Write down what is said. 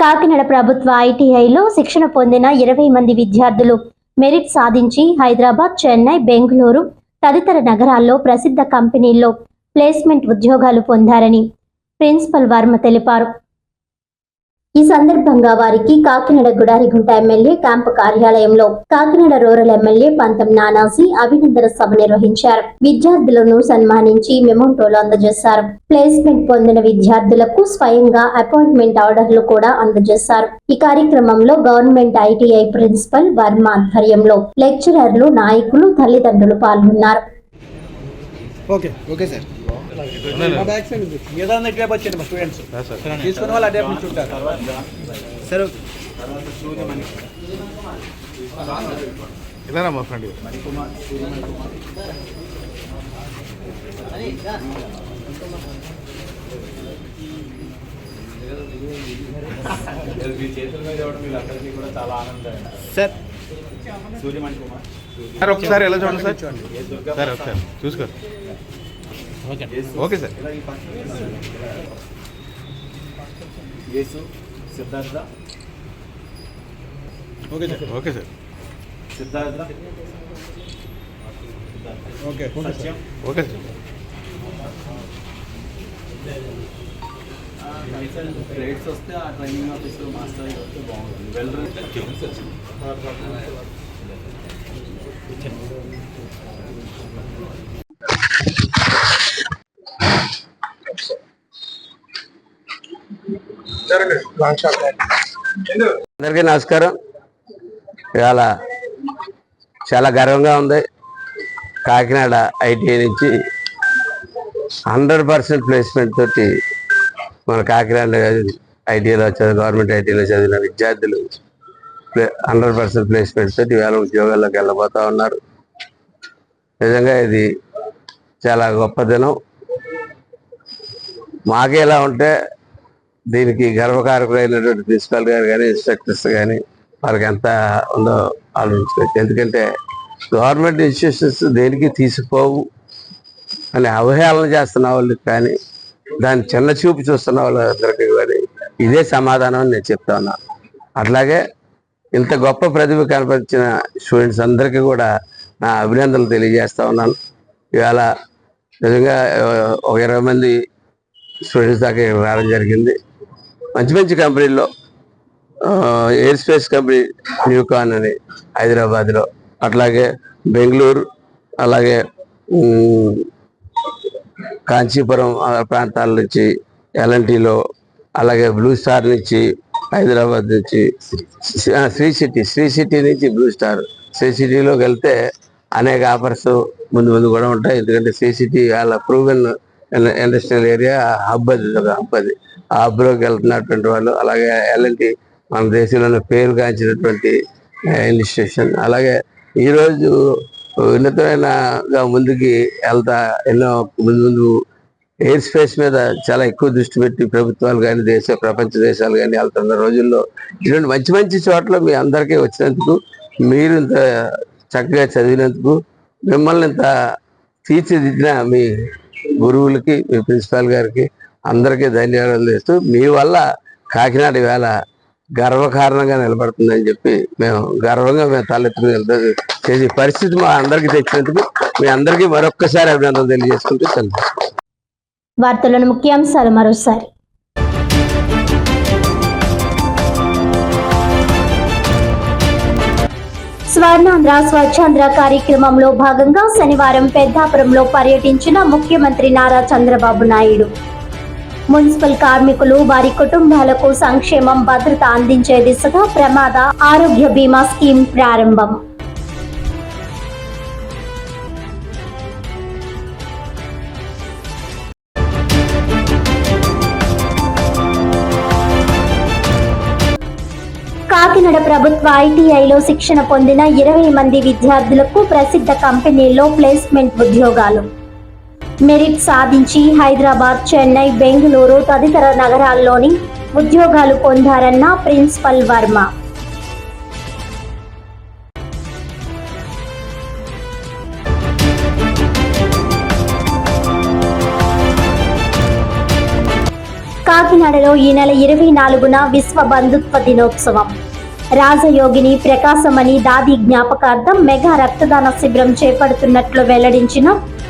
కాకినాడ ప్రభుత్వ ఐటీఐలో శిక్షణ పొందిన ఇరవై మంది విద్యార్థులు మెరిట్ సాధించి హైదరాబాద్ చెన్నై బెంగళూరు తదితర నగరాల్లో ప్రసిద్ధ కంపెనీల్లో ప్లేస్మెంట్ ఉద్యోగాలు పొందారని ప్రిన్సిపల్ వర్మ తెలిపారు. ఈ సందర్భంగా వారికి కాకినాడ గుడారిగుంట ఎమ్మెల్యే క్యాంపు కార్యాలయంలో కాకినాడ రూరల్ ఎమ్మెల్యే పంతం నానాసి అభినందన సభ నిర్వహించారు. విద్యార్థులను సన్మానించి మెమోంటోలు అందజేశారు. ప్లేస్మెంట్ పొందిన విద్యార్థులకు స్వయంగా అపాయింట్మెంట్ ఆర్డర్లు కూడా అందజేశారు. ఈ కార్యక్రమంలో గవర్నమెంట్ ఐటీఐ ప్రిన్సిపల్ వర్మ ఆధ్వర్యంలో లెక్చరర్లు నాయకులు తల్లిదండ్రులు పాల్గొన్నారు. ఓకే. Okay sir. ఏదైనా ఇటువైపు వచ్చేయండి మా స్టూడెంట్స్ తీసుకున్న వాళ్ళు అటువైపు నుంచి ఉంటారు సార్ ఇలా మా ఫ్రెండ్ ఒకసారి ఎలా చూడండి సార్? సార్ ఒకసారి చూసుకోండి యేసు, ఓకే సార్. ఇలా ఈ పక్కన. Yesu Siddhartha. Okay sir. Okay sir. Siddhartha. Okay Satyam. Okay sir. Grades వస్తే ఆ ట్రైనింగ్ ఆఫీసర్ మాస్టర్ వస్తే బాగుంటుంది. వెల్ అందరికీ నమస్కారం. ఇవాళ చాలా గర్వంగా ఉంది. కాకినాడ ఐటీఐ నుంచి హండ్రెడ్ పర్సెంట్ ప్లేస్మెంట్ తోటి మన కాకినాడ ఐటీఐలో చదివిన గవర్నమెంట్ ఐటీఐలో చదివిన విద్యార్థులు హండ్రెడ్ పర్సెంట్ ప్లేస్మెంట్ తోటి వేల ఉద్యోగాల్లోకి వెళ్ళబోతా ఉన్నారు. నిజంగా ఇది చాలా గొప్ప దినం. మాకే ఎలా ఉంటే దీనికి గర్వకారకులైనటువంటి ప్రిన్సిపాల్ గారు కానీ ఇన్స్ట్రక్టర్స్ కానీ వాళ్ళకి ఎంత ఉందో ఆలోచించుకోవచ్చు ఎందుకంటే గవర్నమెంట్ ఇన్స్టిట్యూషన్స్ దేనికి తీసిపోవు అని అవహేళన చేస్తున్న వాళ్ళు కానీ దాన్ని చిన్న చూపు చూస్తున్న వాళ్ళందరికీ కానీ ఇదే సమాధానం అని నేను చెప్తా ఉన్నాను అట్లాగే ఇంత గొప్ప ప్రతిభ కనపరిచిన స్టూడెంట్స్ అందరికీ కూడా నా అభినందనలు తెలియజేస్తా ఉన్నాను. ఇవాళ నిజంగా ఒక ఇరవై మంది స్టూడెంట్స్ దాకా రావడం జరిగింది. మంచి మంచి కంపెనీల్లో ఎయిర్ స్పేస్ కంపెనీ న్యూకాన్ అని హైదరాబాద్లో అట్లాగే బెంగళూరు అలాగే కాంచీపురం ఆ ప్రాంతాల నుంచి ఎల్ఎన్టీలో అలాగే బ్లూ స్టార్ నుంచి హైదరాబాద్ నుంచి శ్రీ- శ్రీ సిటీ శ్రీ సిటీ నుంచి బ్లూ స్టార్ శ్రీ సిటీలోకి వెళ్తే అనేక ఆఫర్స్ ముందు ముందు కూడా ఉంటాయి ఎందుకంటే శ్రీ సిటీ వాళ్ళ ప్రూవెన్ ఇండస్ట్రియల్ ఏరియా హబ్ అది ఒక హబ్ అది ఆ వెళ్తున్నటువంటి వాళ్ళు అలాగే ఎల్ఎన్టి మన దేశంలోనే పేరు గాంచినటువంటి ఇన్స్టిట్యూషన్. అలాగే ఈరోజు ఉన్నతమైనగా ముందుకి వెళ్తా ఎన్నో ముందు ముందు ఎయిర్ స్పేస్ మీద చాలా ఎక్కువ దృష్టి పెట్టి ప్రభుత్వాలు కానీ దేశ ప్రపంచ దేశాలు కానీ వెళ్తున్న రోజుల్లో ఇటువంటి మంచి మంచి చోట్ల మీ అందరికీ వచ్చినందుకు మీరు ఇంత చక్కగా చదివినందుకు మిమ్మల్ని ఇంత తీర్చిదిద్దిన మీ గురువులకి మీ ప్రిన్సిపాల్ గారికి అందరికీ ధన్యవాదాలు చేస్తూ మీ వల్ల కాకినాడ వేళ గర్వకారణంగా నిలబడుతుందని చెప్పి మేము గర్వంగా మేము తలెత్తుకుని చేసే పరిస్థితి మా అందరికీ తెచ్చినందుకు మీ అందరికీ మరొక్కసారి అభినందనలు తెలియజేసుకుంటూ సెలవు. వార్తలను ముఖ్యాంశాలు మరోసారి. స్వర్ణాంధ్ర స్వచ్ఛాంధ్ర కార్యక్రమంలో భాగంగా శనివారం పెద్దాపురంలో పర్యటించిన ముఖ్యమంత్రి నారా చంద్రబాబు నాయుడు. మున్సిపల్ కార్మికులు వారి కుటుంబాలకు సంక్షేమం భద్రత అందించే దిశగా ప్రమాద ఆరోగ్య బీమా స్కీమ్ ప్రారంభం. కాకినాడ ప్రభుత్వ ఐటీఐలో శిక్షణ పొందిన ఇరవై మంది విద్యార్థులకు ప్రసిద్ధ కంపెనీల్లో ప్లేస్మెంట్ ఉద్యోగాలు. మెరిట్ సాధించి హైదరాబాద్ చెన్నై బెంగళూరు తదితర నగరాల్లోని ఉద్యోగాలు పొందారన్న ప్రిన్సిపల్ వర్మ. కాకినాడలో ఈ నెల ఇరవై నాలుగున విశ్వ బంధుత్వ దినోత్సవం. రాజయోగిని ప్రకాశమణి దాది జ్ఞాపకార్థం మెగా రక్తదాన శిబిరం చేపడుతున్నట్లు వెల్లడించిన